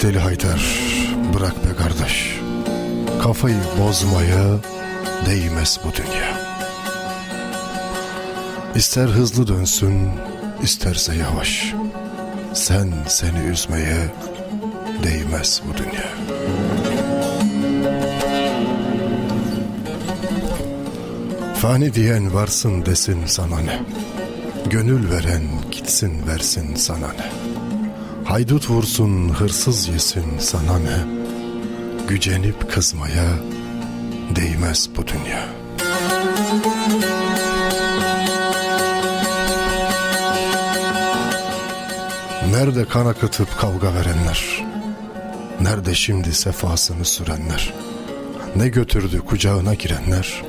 Bırak deli Haydar, bırak be kardeş. Kafayı bozmaya değmez bu dünya. İster hızlı dönsün, isterse yavaş. Sen seni üzmeye değmez bu dünya. Fani diyen varsın desin sana ne? Gönül veren gitsin versin sana ne? Haydut vursun hırsız yesin sana ne? Gücenip kızmaya değmez bu dünya. Nerede kan akıtıp kavga verenler? Nerede şimdi sefasını sürenler? Ne götürdü kucağına girenler?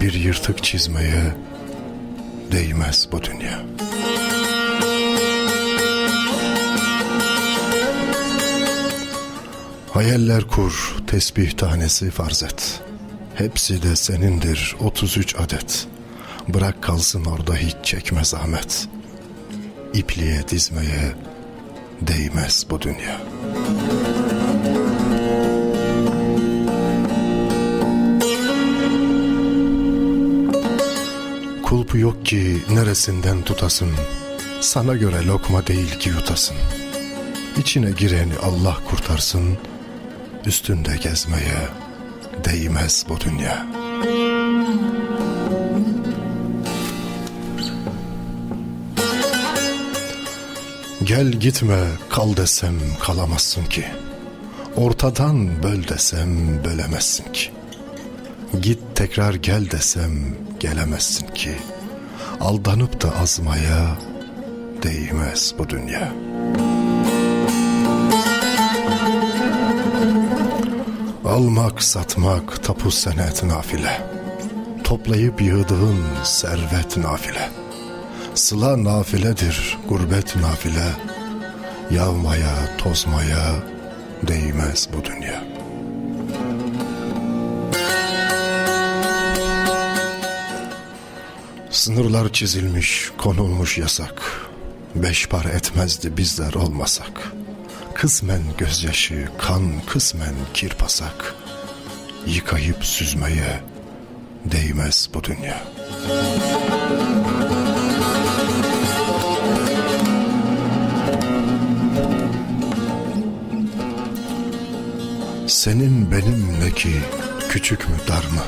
Bir yırtık çizmeye değmez bu dünya. Hayaller kur, tesbih tanesi farz et. Hepsi de senindir 33 adet. Bırak kalsın orada hiç çekme zahmet. İpliğe dizmeye değmez bu dünya. Kulpu yok ki neresinden tutasın. Sana göre lokma değil ki yutasın. İçine gireni Allah kurtarsın. Üstünde gezmeye değmez bu dünya. Gel gitme kal desem kalamazsın ki. Ortadan böl desem bölemezsin ki. Git tekrar gel desem gelemezsin ki. Aldanıp da azmaya değmez bu dünya. Almak satmak tapu senet nafile. Toplayıp yığdığın servet nafile. Sıla nafiledir gurbet nafile. Yağmaya tozmaya değmez bu dünya. Sınırlar çizilmiş, konulmuş yasak. Beş par etmezdi bizler olmasak. Kısmen gözyaşı, kan kısmen kirpasak. Yıkayıp süzmeye değmez bu dünya. Senin benim ne ki küçük mü dar mı?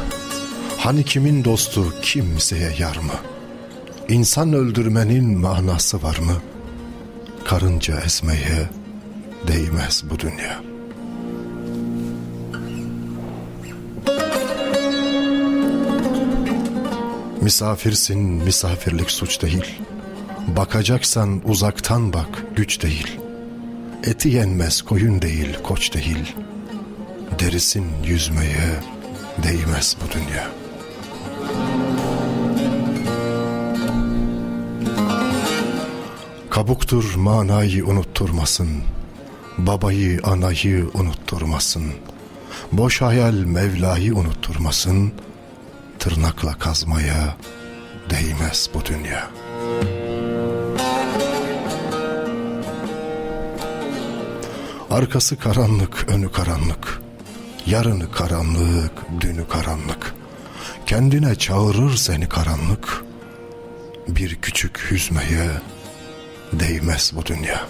Hani kimin dostu kimseye yar mı? İnsan öldürmenin manası var mı? Karınca esmeye değmez bu dünya. Misafirsin misafirlik suç değil. Bakacaksan uzaktan bak güç değil. Eti yenmez koyun değil koç değil. Derisin yüzmeye değmez bu dünya. Kabuktur manayı unutturmasın. Babayı anayı unutturmasın. Boş hayal Mevla'yı unutturmasın. Tırnakla kazmaya değmez bu dünya. Arkası karanlık, önü karanlık. Yarını karanlık, dünü karanlık. Kendine çağırır seni karanlık. Bir küçük hüzmeye değmez bu dünya.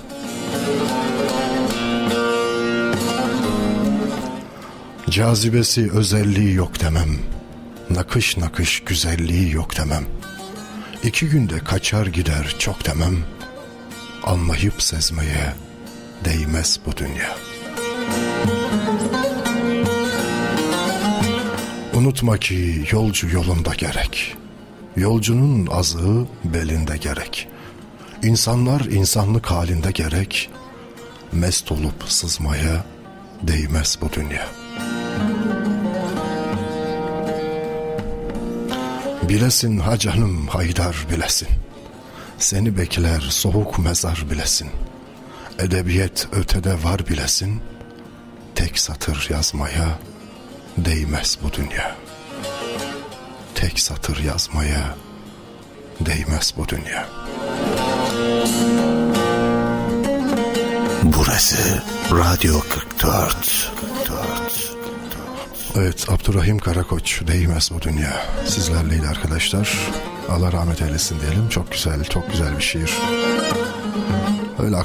Cazibesi özelliği yok demem. Nakış nakış güzelliği yok demem. İki günde kaçar gider çok demem. Anlayıp sezmeye değmez bu dünya. Unutma ki yolcu yolunda gerek. Yolcunun azığı belinde gerek. İnsanlar insanlık halinde gerek. Mest olup sızmaya değmez bu dünya. Bilesin ha canım haydar bilesin. Seni bekler soğuk mezar bilesin. Edebiyet ötede var bilesin. Tek satır yazmaya değmez bu dünya. Tek satır yazmaya değmez bu dünya. Burası Radyo 44. 44. Evet Abdurrahim Karakoç değmez bu dünya. Sizlerleydi arkadaşlar. Allah rahmet eylesin diyelim. Çok güzel, çok güzel bir şiir. Öyle